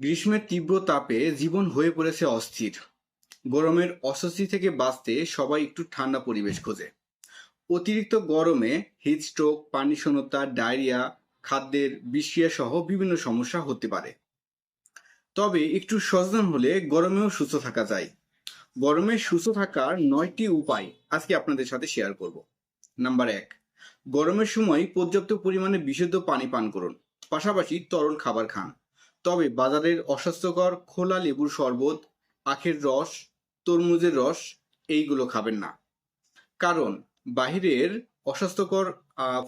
গ্রীষ্মের তীব্র তাপে জীবন হয়ে পড়েছে অস্থির। গরমের অস্বস্তি থেকে বাঁচতে সবাই একটু ঠান্ডা পরিবেশ খোঁজে। অতিরিক্ত গরমে হিট স্ট্রোক পানি শূন্যতা, ডায়রিয়া, খাদ্যের বিষক্রিয়া সহ বিভিন্ন সমস্যা হতে পারে। তবে একটু সচেতন হলে গরমেও সুস্থ থাকা যায়। গরমে সুস্থ থাকার নয়টি উপায় আজকে আপনাদের সাথে শেয়ার করব। নাম্বার এক, গরমের সময় পর্যাপ্ত পরিমাণে বিশুদ্ধ পানি পান করুন। পাশাপাশি তরল খাবার খান। তবে বাজারের অস্বাস্থ্যকর খোলা লেবুর শরবত, আখের রস, তরমুজের রস, এইগুলো খাবেন না। কারণ বাহিরের অস্বাস্থ্যকর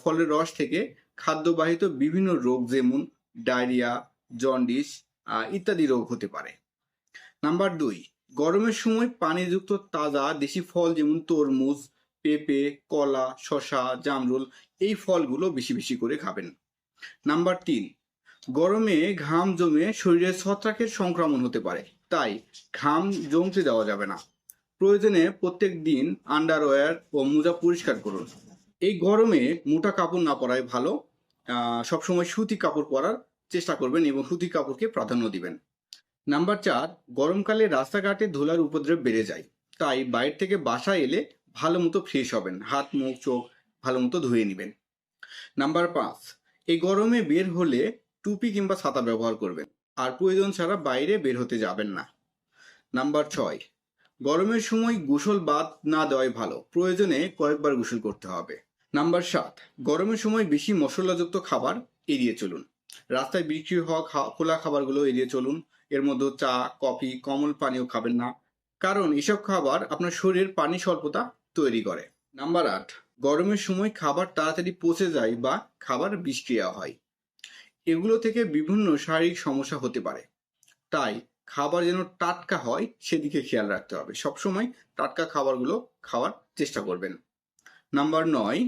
ফলের রস থেকে খাদ্যবাহিত বিভিন্ন রোগ যেমন ডায়রিয়া, জন্ডিস ইত্যাদি রোগ হতে পারে। নাম্বার দুই, গরমের সময় পানিযুক্ত তাজা দেশি ফল যেমন তরমুজ, পেঁপে, কলা, শসা, জামরুল এই ফলগুলো বেশি বেশি করে খাবেন। নাম্বার তিন গরমে ঘাম জমে শরীরে ছত্রাকের সংক্রমণ হতে পারে। তাই ঘাম জমতে দেওয়া যাবে না। প্রয়োজনে প্রত্যেক দিন আন্ডারওয়্যার ও মোজা পরিষ্কার করুন। এই গরমে মোটা কাপড় না পরাই ভালো। সবসময় সুতি কাপড় পরার চেষ্টা করবেন এবং সুতি কাপড়কে প্রাধান্য দিবেন। নাম্বার চার, গরমকালে রাস্তাঘাটে ধুলার উপদ্রব বেড়ে যায়। তাই বাইরে থেকে বাসায় এলে ভালো মতো ফ্রেশ হবেন। হাত, মুখ, চোখ ভালো মতো ধুয়ে নেবেন। নাম্বার পাঁচ, এই গরমে বের হলে টুপি কিংবা ছাতা ব্যবহার করবেন। আর প্রয়োজন ছাড়া বাইরে বের হতে যাবেন না। নাম্বার ছয়, গরমের সময় গোসল বাদ না দেওয়াই ভালো। প্রয়োজনে কয়েকবার গোসল করতে হবে। নাম্বার সাত, গরমের সময় বেশি মশলাযুক্ত খাবার এড়িয়ে চলুন। রাস্তায় বিক্রি হওয়া খোলা খাবারগুলো এড়িয়ে চলুন। এর মধ্যে চা, কফি, কমল পানীয় খাবেন না। কারণ এসব খাবার আপনার শরীরের পানি স্বল্পতা তৈরি করে। নাম্বার আট, গরমের সময় খাবার তাড়াতাড়ি পচে যায় বা খাবার বিষক্রিয়া হয়। এগুলো থেকে বিভিন্ন শারীরিক সমস্যা হতে পারে। তাই খাবার যেন টাটকা হয়, সেদিকে খেয়াল রাখতে হবে। সবসময় টাটকা খাবারগুলো খাওয়ার চেষ্টা করবেন। নাম্বার নয়,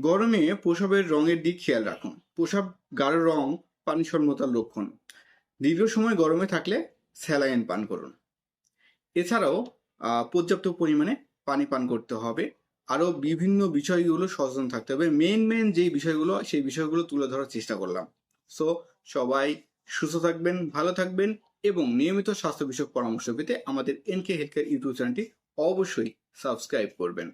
গরমে প্রসাবের রঙের দিক খেয়াল রাখুন। প্রসাব গাঢ় রং পানি শূন্যতার লক্ষণ। দীর্ঘ সময় গরমে থাকলে স্যালাইন পান করুন। এছাড়াও পর্যাপ্ত পরিমাণে পানি পান করতে হবে। আরও বিভিন্ন বিষয়গুলো সচেতন থাকতে হবে। মেন মেন যেই বিষয়গুলো সেই বিষয়গুলো তুলে ধরার চেষ্টা করলাম। সো সবাই সুস্থ থাকবেন, ভালো থাকবেন এবং নিয়মিত স্বাস্থ্য বিষয়ক পরামর্শ পেতে আমাদের এনকে হেলথ কেয়ার ইউটিউব চ্যানেলটি অবশ্যই সাবস্ক্রাইব করবেন।